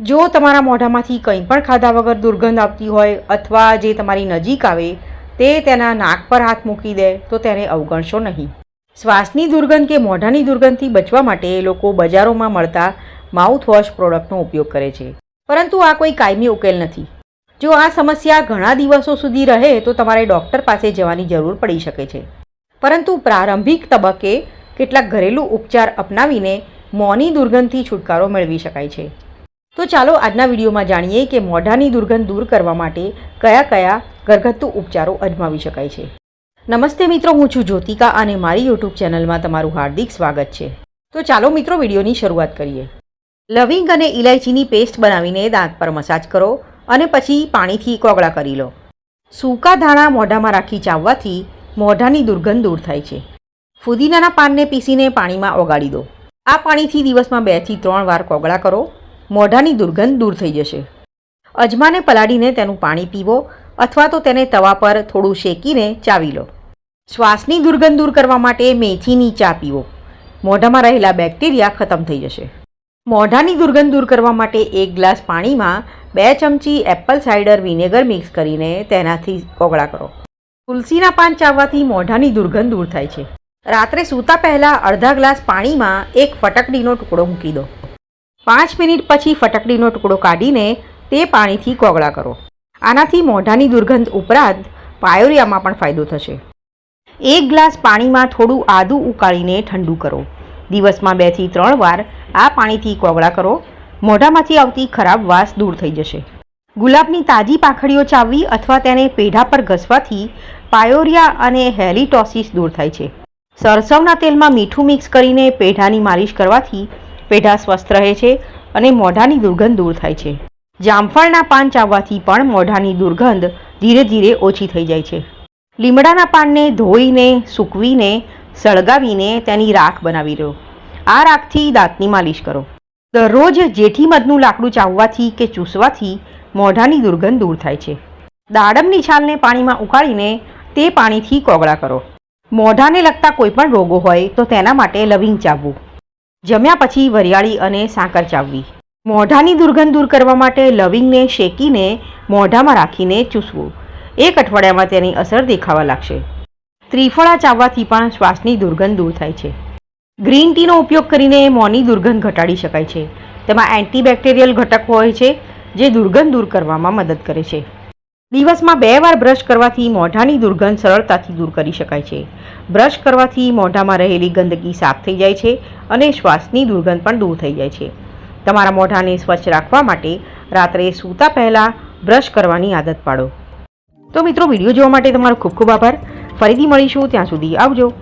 જો તમારા મોઢામાંથી કંઈ પણ ખાધા વગર દુર્ગંધ આવતી હોય અથવા જે તમારી નજીક આવે તે તેના નાક પર હાથ મૂકી દે, તો તેને અવગણશો નહીં. શ્વાસની દુર્ગંધ કે મોઢાની દુર્ગંધથી બચવા માટે લોકો બજારોમાં મળતા માઉથવોશ પ્રોડક્ટનો ઉપયોગ કરે છે. પરંતુ આ કોઈ કાયમી ઉકેલ નથી. જો આ સમસ્યા ઘણા દિવસો સુધી રહે, તો તમારે ડૉક્ટર પાસે જવાની જરૂર પડી શકે છે. પરંતુ પ્રારંભિક તબક્કે કેટલાક ઘરેલું ઉપચાર અપનાવીને મોંની દુર્ગંધથી છુટકારો મેળવી શકાય છે. તો ચાલો આજના વિડીયોમાં જાણીએ કે મોઢાની દુર્ગંધ દૂર કરવા માટે કયા કયા ઘરગથ્થુ ઉપચારો અજમાવી શકાય છે. નમસ્તે મિત્રો, હું છું જ્યોતિકા અને મારી યુટ્યુબ ચેનલમાં તમારું હાર્દિક સ્વાગત છે. તો ચાલો મિત્રો, વિડીયોની શરૂઆત કરીએ. લવિંગ અને ઇલાયચીની પેસ્ટ બનાવીને દાંત પર મસાજ કરો અને પછી પાણીથી કોગળા કરી લો. સૂકા ધાણા મોઢામાં રાખી ચાવવાથી મોઢાની દુર્ગંધ દૂર થાય છે. ફુદીનાના પાનને પીસીને પાણીમાં ઓગાળી દો. આ પાણીથી દિવસમાં બેથી ત્રણ વાર કોગળા કરો. મોઢાની દુર્ગંધ દૂર થઈ જશે. અજમાને પલાળીને તેનું પાણી પીવો અથવા તો તેને તવા પર થોડું શેકીને ચાવી લો. શ્વાસની દુર્ગંધ દૂર કરવા માટે મેથીની ચા પીવો. મોઢામાં રહેલા બેક્ટેરિયા ખતમ થઈ જશે. મોઢાની દુર્ગંધ દૂર કરવા માટે એક ગ્લાસ પાણીમાં બે ચમચી એપલ સાઇડર વિનેગર મિક્સ કરીને તેનાથી કોગળા કરો. તુલસીના પાન ચાવવાથી મોઢાની દુર્ગંધ દૂર થાય છે. રાત્રે સૂતા પહેલાં અડધા ગ્લાસ પાણીમાં એક ફટકડીનો ટુકડો મૂકી દો. પાંચ મિનિટ પછી ફટકડીનો ટુકડો કાઢીને તે પાણીથી કોગળા કરો. આનાથી મોઢાની દુર્ગંધ ઉપરાંત પાયોરિયામાં પણ ફાયદો થશે. એક ગ્લાસ પાણીમાં થોડું આદું ઉકાળીને ઠંડુ કરો. દિવસમાં બેથી ત્રણ વાર આ પાણીથી કોગળા કરો. મોઢામાંથી આવતી ખરાબ વાસ દૂર થઈ જશે. ગુલાબની તાજી પાંખડીઓ ચાવવી અથવા તેને પેઢા પર ઘસવાથી પાયોરિયા અને હેલિટોસિસ દૂર થાય છે. સરસવના તેલમાં મીઠું મિક્સ કરીને પેઢાની માલિશ કરવાથી પેઢા સ્વસ્થ રહે છે અને મોઢાની દુર્ગંધ દૂર થાય છે. જામફળના પાન ચાવવાથી પણ મોઢાની દુર્ગંધ ધીરે ધીરે ઓછી થઈ જાય છે. લીમડાના પાનને ધોઈને, સૂકવીને, સળગાવીને તેની રાખ બનાવી લો. આ રાખથી દાંતની માલિશ કરો. દરરોજ જેઠી મધનું લાકડું ચાવવાથી કે ચૂસવાથી મોઢાની દુર્ગંધ દૂર થાય છે. દાડમની છાલને પાણીમાં ઉકાળીને તે પાણીથી કોગળા કરો. મોઢાને લગતા કોઈપણ રોગો હોય તો તેના માટે લવિંગ ચાવવું. જમ્યા પછી વરિયાળી અને સાકર ચાવવી. મોઢાની દુર્ગંધ દૂર કરવા માટે લવિંગને શેકીને મોઢામાં રાખીને ચૂસવું. એક અઠવાડિયામાં તેની અસર દેખાવા લાગશે. ત્રિફળા ચાવવાથી પણ શ્વાસની દુર્ગંધ દૂર થાય છે. ગ્રીન ટીનો ઉપયોગ કરીને મોંની દુર્ગંધ ઘટાડી શકાય છે. તેમાં એન્ટીબેક્ટેરિયલ ઘટક હોય છે, જે દુર્ગંધ દૂર કરવામાં મદદ કરે છે. દિવસમાં બે વાર બ્રશ કરવાથી મોઢાની દુર્ગંધ સરળતાથી દૂર કરી શકાય છે. બ્રશ કરવાથી મોઢામાં રહેલી ગંદકી સાફ થઈ જાય છે અને શ્વાસની દુર્ગંધ પણ દૂર થઈ જાય છે. તમારા મોઢાને સ્વચ્છ રાખવા માટે રાત્રે સૂતા પહેલાં બ્રશ કરવાની આદત પાડો. તો મિત્રો, વીડિયો જોવા માટે તમારો ખૂબ ખૂબ આભાર. ફરીથી મળીશું, ત્યાં સુધી આવજો.